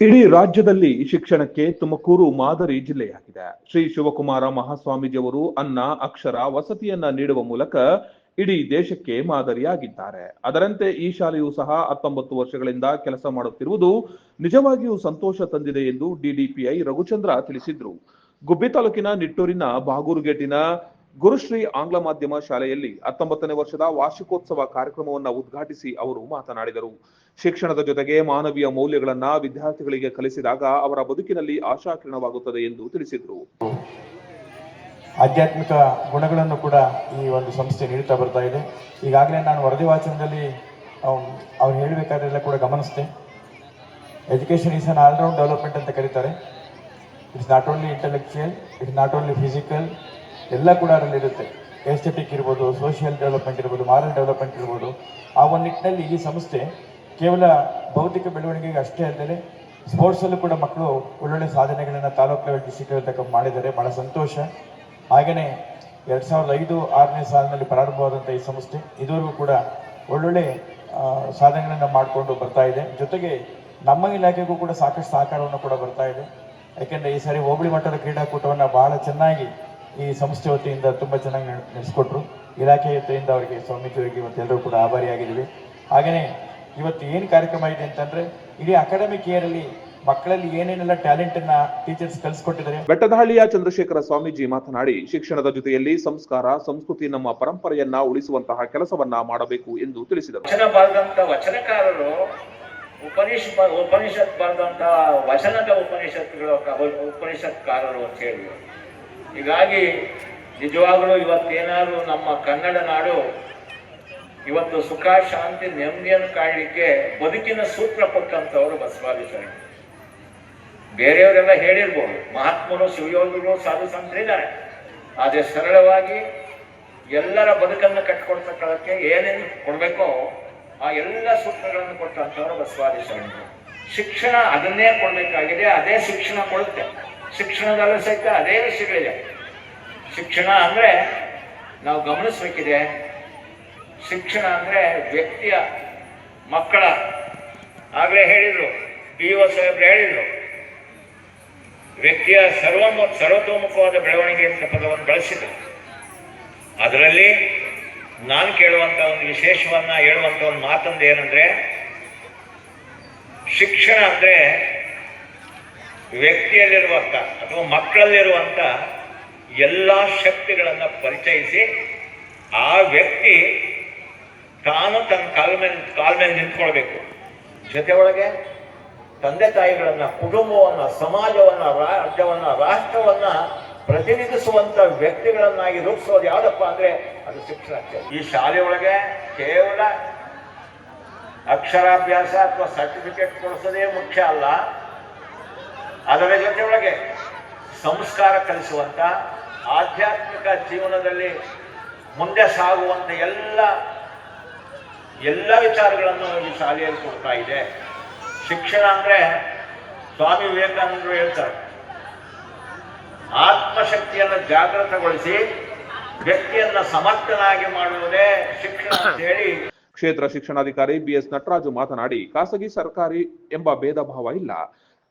ಇಡೀ ರಾಜ್ಯದಲ್ಲಿ ಶಿಕ್ಷಣಕ್ಕೆ ತುಮಕೂರು ಮಾದರಿ ಜಿಲ್ಲೆಯಾಗಿದೆ. ಶ್ರೀ ಶಿವಕುಮಾರ ಮಹಾಸ್ವಾಮೀಜಿಯವರು ಅನ್ನ, ಅಕ್ಷರ, ವಸತಿಯನ್ನ ನೀಡುವ ಮೂಲಕ ಇಡೀ ದೇಶಕ್ಕೆ ಮಾದರಿಯಾಗಿದ್ದಾರೆ. ಅದರಂತೆ ಈ ಶಾಲೆಯು ಸಹ ಹತ್ತೊಂಬತ್ತು ವರ್ಷಗಳಿಂದ ಕೆಲಸ ಮಾಡುತ್ತಿರುವುದು ನಿಜವಾಗಿಯೂ ಸಂತೋಷ ತಂದಿದೆ ಎಂದು ಡಿಡಿಪಿಐ ರಘುಚಂದ್ರ ತಿಳಿಸಿದ್ರು. ಗುಬ್ಬಿ ತಾಲೂಕಿನ ನಿಟ್ಟೂರಿನ ಬಾಗೂರುಗೇಟಿನ ಗುರುಶ್ರೀ ಆಂಗ್ಲ ಮಾಧ್ಯಮ ಶಾಲೆಯಲ್ಲಿ ಹತ್ತೊಂಬತ್ತನೇ ವರ್ಷದ ವಾರ್ಷಿಕೋತ್ಸವ ಕಾರ್ಯಕ್ರಮವನ್ನ ಉದ್ಘಾಟಿಸಿ ಅವರು ಮಾತನಾಡಿದರು. ಶಿಕ್ಷಣದ ಜೊತೆಗೆ ಮಾನವೀಯ ಮೌಲ್ಯಗಳನ್ನ ವಿದ್ಯಾರ್ಥಿಗಳಿಗೆ ಕಲಿಸಿದಾಗ ಅವರ ಬದುಕಿನಲ್ಲಿ ಆಶಾಕಿರಣವಾಗುತ್ತದೆ ಎಂದು ತಿಳಿಸಿದರು. ಆಧ್ಯಾತ್ಮಿಕ ಗುಣಗಳನ್ನು ಕೂಡ ಈ ಒಂದು ಸಂಸ್ಥೆ ನೀಡುತ್ತಾ ಬರ್ತಾ ಇದೆ. ಈಗಾಗಲೇ ನಾನು ವರದಿ ವಾಚನದಲ್ಲಿ ಅವ್ರು ಹೇಳಬೇಕಾದ್ರೆಲ್ಲ ಕೂಡ ಗಮನಿಸಿದೆ. Education is an all round development ಅಂತ ಕರೀತಾರೆ. It's not only intellectual it's not only physical ಎಲ್ಲ ಕೂಡ ಅದರಲ್ಲಿ ಇರುತ್ತೆ. ಎಸ್ಥೆಟಿಕ್ ಇರ್ಬೋದು ಸೋಷಿಯಲ್ ಡೆವಲಪ್ಮೆಂಟ್ ಇರ್ಬೋದು ಮಾರಲ್ ಡೆವಲಪ್ಮೆಂಟ್ ಇರ್ಬೋದು. ಆ ಒಂದು ನಿಟ್ಟಿನಲ್ಲಿ ಈ ಸಂಸ್ಥೆ ಕೇವಲ ಭೌತಿಕ ಬೆಳವಣಿಗೆಗೆ ಅಷ್ಟೇ ಅಲ್ಲದೆ ಸ್ಪೋರ್ಟ್ಸಲ್ಲೂ ಕೂಡ ಮಕ್ಕಳು ಒಳ್ಳೊಳ್ಳೆ ಸಾಧನೆಗಳನ್ನು ತಾಲೂಕು ಲೆವೆಲ್ ಡಿಸ್ಟಿಕ್ ಲೆವೆಲ್ ತಕ್ಕ ಮಾಡಿದ್ದಾರೆ. ಭಾಳ ಸಂತೋಷ. ಹಾಗೆಯೇ ಎರಡು ಸಾವಿರದ ಐದು, ಆರನೇ ಸಾಲಿನಲ್ಲಿ ಪ್ರಾರಂಭವಾದಂಥ ಈ ಸಂಸ್ಥೆ ಇದುವರೆಗೂ ಕೂಡ ಒಳ್ಳೊಳ್ಳೆ ಸಾಧನೆಗಳನ್ನು ಮಾಡಿಕೊಂಡು ಬರ್ತಾ ಇದೆ. ಜೊತೆಗೆ ನಮ್ಮ ಇಲಾಖೆಗೂ ಕೂಡ ಸಾಕಷ್ಟು ಸಹಕಾರವನ್ನು ಕೂಡ ಬರ್ತಾ ಇದೆ. ಯಾಕೆಂದರೆ ಈ ಸಾರಿ ಹೋಬಳಿ ಮಟ್ಟದ ಕ್ರೀಡಾಕೂಟವನ್ನು ಬಹಳ ಚೆನ್ನಾಗಿ ಈ ಸಂಸ್ಥೆ ವತಿಯಿಂದ ತುಂಬ ಚೆನ್ನಾಗಿ ನಡೆಸಿಕೊಟ್ರು. ಇಲಾಖೆ ವತಿಯಿಂದ ಅವರಿಗೆ ಸ್ವಾಮೀಜಿಯವರಿಗೆ ಇವತ್ತೆಲ್ಲರೂ ಕೂಡ ಆಭಾರಿಯಾಗಿದ್ದೀವಿ. ಹಾಗೆಯೇ ಇವತ್ತು ಏನು ಕಾರ್ಯಕ್ರಮ ಇದೆ ಅಂತಂದರೆ ಇಡೀ ಅಕಾಡೆಮಿಕ್ ಇಯರಲ್ಲಿ ಮಕ್ಕಳಲ್ಲಿ ಏನೇನೆಲ್ಲ ಟ್ಯಾಲೆಂಟ್ ಅನ್ನ ಟೀಚರ್ಸ್ ಕಲಿಸ್ಕೊಟ್ಟಿದ್ದಾರೆ. ಬೆಟ್ಟದಹಳ್ಳಿಯ ಚಂದ್ರಶೇಖರ ಸ್ವಾಮೀಜಿ ಮಾತನಾಡಿ ಶಿಕ್ಷಣದ ಜೊತೆಯಲ್ಲಿ ಸಂಸ್ಕಾರ ಸಂಸ್ಕೃತಿ ನಮ್ಮ ಪರಂಪರೆಯನ್ನ ಉಳಿಸುವಂತಹ ಕೆಲಸವನ್ನ ಮಾಡಬೇಕು ಎಂದು ತಿಳಿಸಿದರು. ವಚನ ಬರೆದಂತ ವಚನಕಾರರು ಉಪನಿಷ ಉಪನಿಷತ್ ಬರೆದಂತ ವಚನದ ಉಪನಿಷತ್ಗಳು ಉಪನಿಷತ್ಕಾರರು ಅಂತ ಹೇಳಿ. ಹೀಗಾಗಿ ನಿಜವಾಗಲೂ ಇವತ್ತೇನಾದರೂ ನಮ್ಮ ಕನ್ನಡ ನಾಡು ಇವತ್ತು ಸುಖ, ಶಾಂತಿ, ನೆಮ್ಮದಿಯನ್ನು ಕಾಣಲಿಕ್ಕೆ ಬದುಕಿನ ಸೂತ್ರ ಕೊಟ್ಟಂಥವರು ಬಸವಾದಿ ಬೇರೆಯವರೆಲ್ಲ ಹೇಳಿರ್ಬೋದು, ಮಹಾತ್ಮರು, ಶಿವಯೋಗಿಗಳು, ಸಾಧು ಸಂತರಿದ್ದಾರೆ ಆದರೆ ಸರಳವಾಗಿ ಎಲ್ಲರ ಬದುಕನ್ನು ಕಟ್ಕೊಳ್ತಕ್ಕಳಕ್ಕೆ ಏನೇನು ಕೊಡಬೇಕೋ ಆ ಎಲ್ಲ ಸೂತ್ರಗಳನ್ನು ಕೊಟ್ಟಂಥವರು ಬಸವಾದಿ ಶರಣರು ಶಿಕ್ಷಣ ಅದನ್ನೇ ಕೊಡಬೇಕಾಗಿದೆ, ಅದೇ ಶಿಕ್ಷಣ ಕೊಡುತ್ತೆ. ಶಿಕ್ಷಣದಲ್ಲೂ ಸಹಿತ ಅದೇ ವಿಷಯಗಳಿದೆ. ಶಿಕ್ಷಣ ಅಂದರೆ ನಾವು ಗಮನಿಸಬೇಕಿದೆ, ಶಿಕ್ಷಣ ಅಂದರೆ ವ್ಯಕ್ತಿಯ ಮಕ್ಕಳ ಆಗಲೇ ಹೇಳಿದರು ಪಿ ಒ ಸಾಹೇಬ್ರು ಹೇಳಿದರು, ವ್ಯಕ್ತಿಯ ಸರ್ವೋಮು ಸರ್ವತೋಮುಖವಾದ ಬೆಳವಣಿಗೆ ಅಂತ ಪದವನ್ನು ಬಳಸಿದರು. ಅದರಲ್ಲಿ ನಾನು ಕೇಳುವಂಥ ಒಂದು ವಿಶೇಷವನ್ನ ಹೇಳುವಂಥ ಒಂದು ಮಾತೊಂದು ಏನಂದರೆ, ಶಿಕ್ಷಣ ಅಂದ್ರೆ ವ್ಯಕ್ತಿಯಲ್ಲಿರುವಂಥ ಅಥವಾ ಮಕ್ಕಳಲ್ಲಿರುವಂಥ ಎಲ್ಲ ಶಕ್ತಿಗಳನ್ನು ಪರಿಚಯಿಸಿ ಆ ವ್ಯಕ್ತಿ ತಾನು ತನ್ನ ಕಾಲ ಮೇಲೆ ಕಾಲ ಮೇಲೆ ನಿಂತ್ಕೊಳ್ಬೇಕು. ಜೊತೆ ಒಳಗೆ ತಂದೆ ತಾಯಿಗಳನ್ನು, ಕುಟುಂಬವನ್ನು, ಸಮಾಜವನ್ನು ರಾಜ್ಯವನ್ನು, ರಾಷ್ಟ್ರವನ್ನು ಪ್ರತಿನಿಧಿಸುವಂತ ವ್ಯಕ್ತಿಗಳನ್ನಾಗಿ ರೂಪಿಸೋದು ಯಾವುದಪ್ಪ ಅಂದ್ರೆ ಅದು ಶಿಕ್ಷಣ ಈ ಶಾಲೆಯೊಳಗೆ ಕೇವಲ ಅಕ್ಷರಾಭ್ಯಾಸ ಅಥವಾ ಸರ್ಟಿಫಿಕೇಟ್ ಕೊಡಿಸೋದೇ ಮುಖ್ಯ ಅಲ್ಲ. ಅದರ ಜೊತೆಯೊಳಗೆ ಸಂಸ್ಕಾರ ಕಲಿಸುವಂತ ಆಧ್ಯಾತ್ಮಿಕ ಜೀವನದಲ್ಲಿ ಮುಂದೆ ಸಾಗುವಂತ ಎಲ್ಲ ಎಲ್ಲ ವಿಚಾರಗಳನ್ನು ಈ ಶಾಲೆಯಲ್ಲಿ ಕೊಡ್ತಾ ಇದೆ. ಶಿಕ್ಷಣ ಅಂದ್ರೆ ಸ್ವಾಮಿ ವಿವೇಕಾನಂದರು ಹೇಳ್ತಾರೆ, ಆತ್ಮಶಕ್ತಿಯನ್ನು ಜಾಗೃತಗೊಳಿಸಿ ವ್ಯಕ್ತಿಯನ್ನ ಸಮರ್ಥನಾಗಿ ಮಾಡುವುದೇ ಶಿಕ್ಷಣ ಅಂತ ಹೇಳಿ ಕ್ಷೇತ್ರ ಶಿಕ್ಷಣಾಧಿಕಾರಿ ಬಿಎಸ್ ನಟರಾಜು ಮಾತನಾಡಿ, ಖಾಸಗಿ ಸರ್ಕಾರಿ ಎಂಬ ಭೇದ ಭಾವ ಇಲ್ಲ.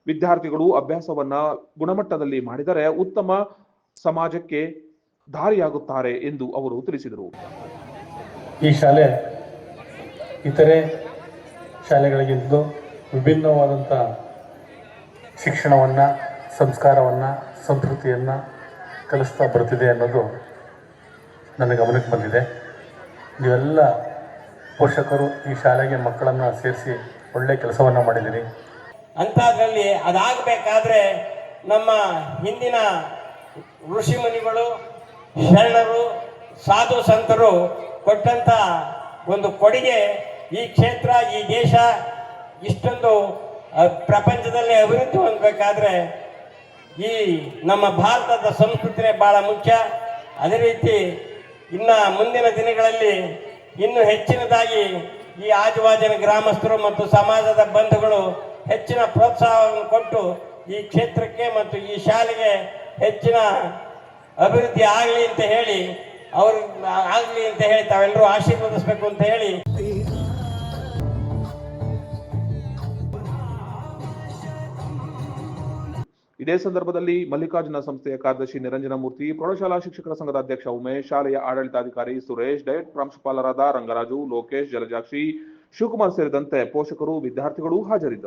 ವಿದ್ಯಾರ್ಥಿಗಳು ಅಭ್ಯಾಸವನ್ನ ಗುಣಮಟ್ಟದಲ್ಲಿ ಮಾಡಿದರೆ ಉತ್ತಮ ಸಮಾಜಕ್ಕೆ ದಾರಿಯಾಗುತ್ತಾರೆ ಎಂದು ಅವರು ತಿಳಿಸಿದರು. ಈ ಶಾಲೆ ಇತರೆ ಶಾಲೆಗಳಿಗಿಂತ ವಿಭಿನ್ನವಾದಂಥ ಶಿಕ್ಷಣವನ್ನು, ಸಂಸ್ಕಾರವನ್ನು, ಸಂಸ್ಕೃತಿಯನ್ನು ಕಲಿಸ್ತಾ ಬರ್ತಿದೆ ಅನ್ನೋದು ನನ್ನ ಗಮನಕ್ಕೆ ಬಂದಿದೆ. ನೀವೆಲ್ಲ ಪೋಷಕರು ಈ ಶಾಲೆಗೆ ಮಕ್ಕಳನ್ನು ಸೇರಿಸಿ ಒಳ್ಳೆಯ ಕೆಲಸವನ್ನು ಮಾಡಿದ್ದೀರಿ. ಅಂಥದ್ರಲ್ಲಿ ಅದಾಗಬೇಕಾದ್ರೆ ನಮ್ಮ ಹಿಂದಿನ ಋಷಿ ಮುನಿಗಳು ಶರಣರು, ಸಾಧು ಸಂತರು ಕೊಟ್ಟಂತ ಒಂದು ಕೊಡುಗೆ ಈ ಕ್ಷೇತ್ರ, ಈ ದೇಶ ಇಷ್ಟೊಂದು ಪ್ರಪಂಚದಲ್ಲಿ ಅಭಿವೃದ್ಧಿ ಹೊಂದಬೇಕಾದ್ರೆ ಈ ನಮ್ಮ ಭಾರತದ ಸಂಸ್ಕೃತಿನೇ ಬಹಳ ಮುಖ್ಯ. ಅದೇ ರೀತಿ ಇನ್ನು ಮುಂದಿನ ದಿನಗಳಲ್ಲಿ ಇನ್ನು ಹೆಚ್ಚಿನದಾಗಿ ಈ ಆಜುಬಾಜಿನ ಗ್ರಾಮಸ್ಥರು ಮತ್ತು ಸಮಾಜದ ಬಂಧುಗಳು ಹೆಚ್ಚಿನ ಪ್ರೋತ್ಸಾಹವನ್ನು ಕೊಟ್ಟು ಈ ಕ್ಷೇತ್ರಕ್ಕೆ ಮತ್ತು ಈ ಶಾಲೆಗೆ ಹೆಚ್ಚಿನ ಅಭಿವೃದ್ಧಿ ಆಗಲಿ ಅಂತ ಹೇಳಿ, ಅವರು ಆಗಲಿ ಅಂತ ಹೇಳಿ ತಾವೆಲ್ಲರೂ ಆಶೀರ್ವದಿಸಬೇಕು ಅಂತ ಹೇಳಿ. ಇದೇ ಸಂದರ್ಭದಲ್ಲಿ ಮಲ್ಲಿಕಾರ್ಜುನ ಸಂಸ್ಥೆಯ ಕಾರ್ಯದರ್ಶಿ ನಿರಂಜನ ಮೂರ್ತಿ, ಪ್ರೌಢಶಾಲಾ ಶಿಕ್ಷಕರ ಸಂಘದ ಅಧ್ಯಕ್ಷ ಉಮೇಶ್, ಶಾಲೆಯ ಆಡಳಿತಾಧಿಕಾರಿ ಸುರೇಶ್, ಡಯಟ್ ಪ್ರಾಂಶುಪಾಲರಾದ ರಂಗರಾಜು, ಲೋಕೇಶ್, ಜಲಜಾಕ್ಷಿ, ಶಿವಕುಮಾರ್ ಸೇರಿದಂತೆ ಪೋಷಕರು, ವಿದ್ಯಾರ್ಥಿಗಳು ಹಾಜರಿದ್ದರು.